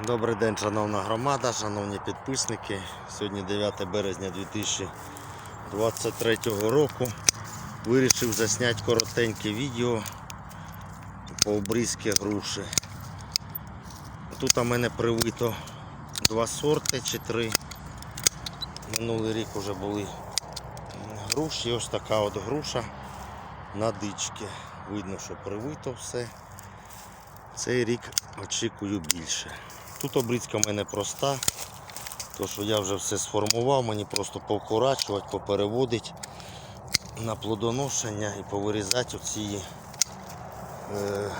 Добрий день, шановна громада, шановні підписники. Сьогодні 9 березня 2023 року. Вирішив засняти коротеньке відео по обрізки груші. Тут у мене привито два сорти чи три. Минулий рік вже були груші. Ось така от груша на дички. Видно, що привито все. Цей рік очікую більше. Тут обрізка в мене проста, то що я вже все сформував, мені просто повкорачувати, попереводити на плодоношення і повирізати оці е,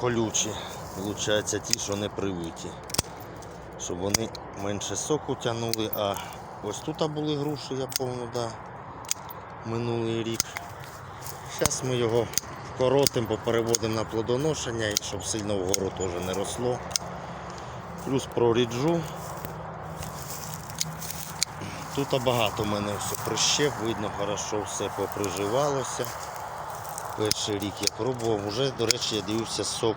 колючі, Получається, ті, що не привиті. Щоб вони менше соку тягнули, а ось тут були груші, я повну, да, минулий рік. Зараз ми його коротим, попереводимо на плодоношення, щоб сильно вгору теж не росло. Плюс проріджу. Тут багато в мене все прищеп, видно, хорошо все поприживалося. Перший рік я пробував, вже, до речі, я дивився, сок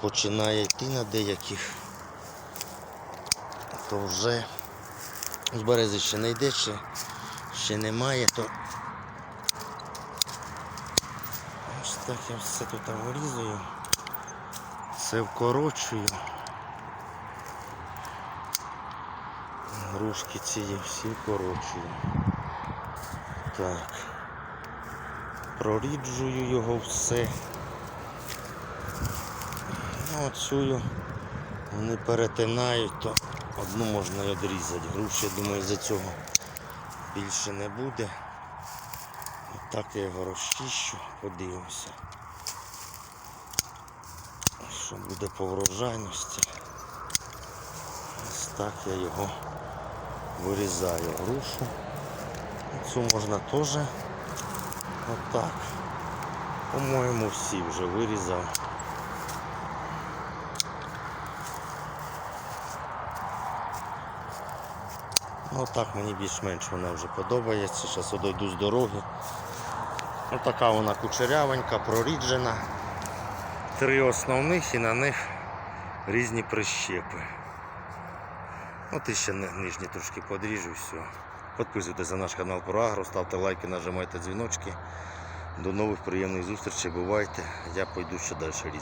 починає йти на деяких. То вже з берези ще не йде, ще, ще немає, то ось так я все тут вирізую, все вкорочую. Грушки ці всі вкорочую. Так. Проріджую його все. Ну, оцю вони перетинають, то одну можна й відрізати. Груші, я думаю, за цього більше не буде. Отак я його розчищу, подивимося. Що буде по врожайності. Ось так я його вирізаю грушу. Цю можна теж отак. По-моєму, всі вже вирізав. Ну так мені більш-менш вона вже подобається. Зараз одойду з дороги. Отака вона кучерявенька, проріджена. Три основних і на них різні прищепи. От і ще нижні трошки подріжу все. Підписуйтесь на наш канал про Агро, ставте лайки, нажимайте дзвіночки. До нових приємних зустрічей. Бувайте. Я пойду ще далі різати.